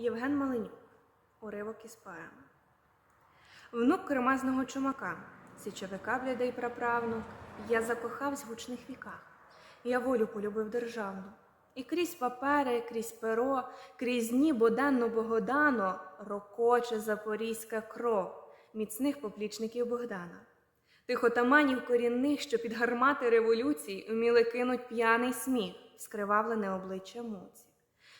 Євген Маленюк. Уривок із поеми. Внук кремезного чумака, січовика бляда й праправнук, я закохавсь в гучних віках, я волю полюбив державну. І крізь папери, крізь перо, крізь дні боденно богодано рокоче запорізька кров міцних поплічників Богдана. Тих отаманів корінних, що під гармати революції вміли кинуть п'яний сміх, скривавлене обличчя муці.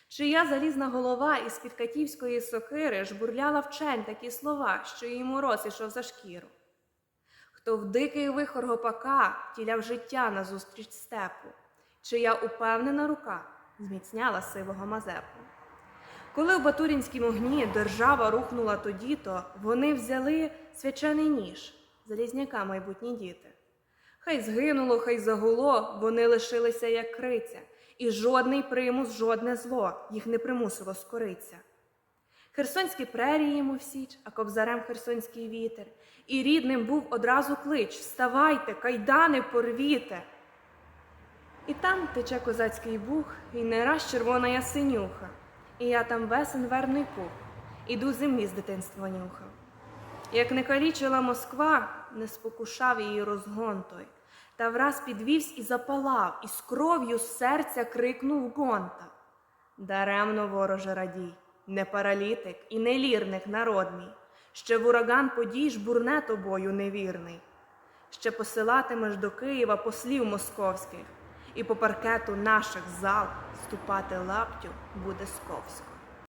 Чия залізна голова із під катівської сокири жбурляла вчень такі слова, що їй мороз ішов за шкіру. Хто в дикий вихор гопака тіляв життя назустріч степу, чия упевнена рука зміцняла сивого Мазепу. Коли в Батурінськім огні держава рухнула тоді-то, вони взяли свячений ніж, залізняка майбутні діти. Хай згинуло, хай загуло, вони лишилися як криця, і жодний примус, жодне зло їх не примусило скориться. Херсонські прерії йому в січ, а кобзарем херсонський вітер, і рідним був одразу клич Вставайте, кайдани порвіте. І там тече козацький бух, і не раз червона ясенюха, і я там весен вербний пух, іду землі з дитинства нюхав. Як не калічила Москва, не спокушав її розгон той, та враз підвівсь і запалав, і з кров'ю з серця крикнув гонта. Даремно, вороже радій, не паралітик і не лірник народ мій, ще в ураган подій жбурне тобою невірний. Ще посилатимеш до Києва послів московських, і по паркету наших зал ступати лаптю буде сковсько.